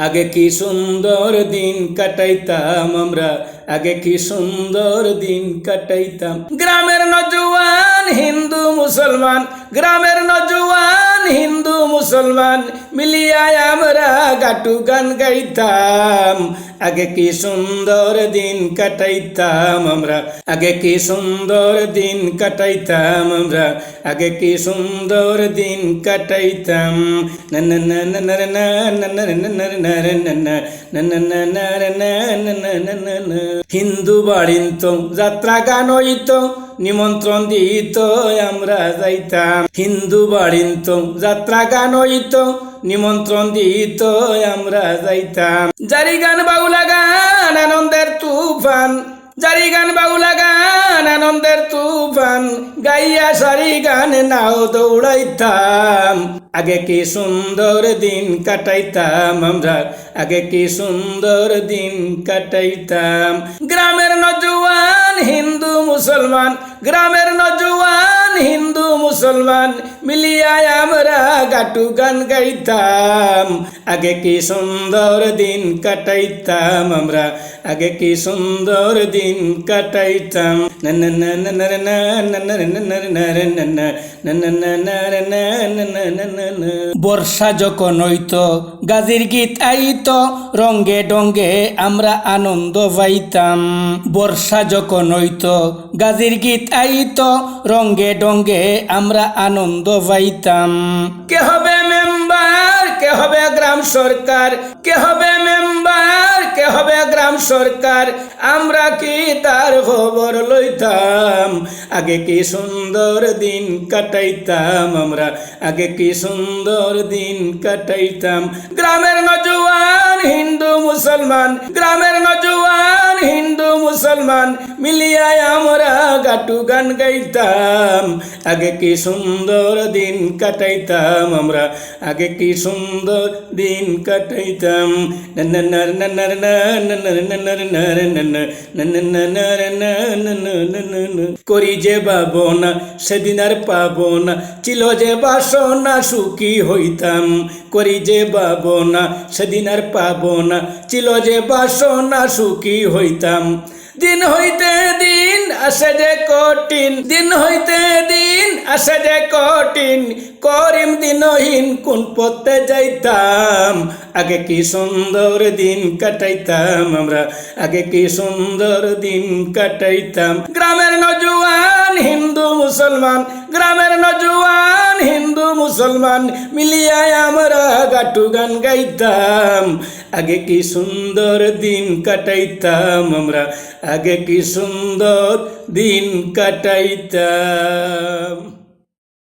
আগে কি সুন্দর দিন কাটাইতাম আমরা? আগে কি সুন্দর দিন কাটাইতাম? গ্রামের নজওয়ান হিন্দু মুসলমান, গ্রামের নজওয়ান মুসলমান মিলিয়ায় আমরা গাটু গান গাইতাম আগে কি সুন্দর দিন কাটাইতাম আমরা আগে কি সুন্দর দিন কাটাইতাম আমরা আগে কি সুন্দর দিন কাটাইতাম হিন্দু বাড়িত যাত্রা গান হইত নিমন্ত্রণ দিত, আমরা যাইতাম। হিন্দু বাড়িত যাত্রা গান হইত, নিমন্ত্রণ দিত, আমরা যাইতাম। জারি গান, বাউলা গান, আনন্দের তুফান। জারি গান, বাউলা গান, আনন্দের তুফান। গাইয়া সারি গান, নাও দৌড়াইতাম। আগে কি সুন্দর দিন কাটাইতাম আমরা? আগে কি সুন্দর দিন কাটাইতাম? গ্রামের হিন্দু মুসলমান গ্রামের নজওয়ান হিন্দু মুসলমান মিলিয়ায় আমরা গাটু গান গাইতাম আগে কি সুন্দর দিন কাটাইতাম আমরা আগে কি সুন্দর দিন কাটাইতাম বর্ষা যখন হইত গাজির গীত আইত রঙ্গে ডঙ্গে আমরা আনন্দ পাইতাম বর্ষা যখন হইত গাজির গীত আইত রঙ্গে ডঙ্গে আমরা আনন্দ পাইতাম কে হবে মেম্বার? কে হবে গ্রাম সরকার? কে হবে মেম্বার? কে হবে গ্রাম সরকার? আমরা কি তার খবর লইতাম? আগে কি সুন্দর দিন কাটাইতাম আমরা? আগে কি সুন্দর দিন কাটাইতাম? গ্রামের নজওয়ান হিন্দু মুসলমান গ্রামের নজওয়ান হিন্দু মুসলমান মিলিয়ায় আমরা গাটু গান গাইতাম আগে কি সুন্দর দিন কাটাইতাম আমরা আগে কি সুন্দর দিন কাটাইতাম করি যে পাবো না সেদিন আর পাবো না ছিল যে বাসনা সুখী হইতাম করি যে পাবো না সেদিন আর পা না। ছিল যে বাসনা সুখী হইতাম। দিন হইতে দিন আসে যে কঠিন। দিন হইতে দিন আসে যে কঠিন। করিম দিনহীন কোন পথে যাইতাম। আগে কি সুন্দর দিন কাটাইতাম আমরা। আগে কি সুন্দর দিন কাটাইতাম। গ্রামের নজওয়ান হিন্দু মুসলমান। গ্রামের নজওয়ান হিন্দু মুসলমান, মিলিয়ায় আমরা গাটু গান গাইতাম। আগে কি সুন্দর দিন কাটাইতাম আমরা, আগে কি সুন্দর দিন কাটাইতাম।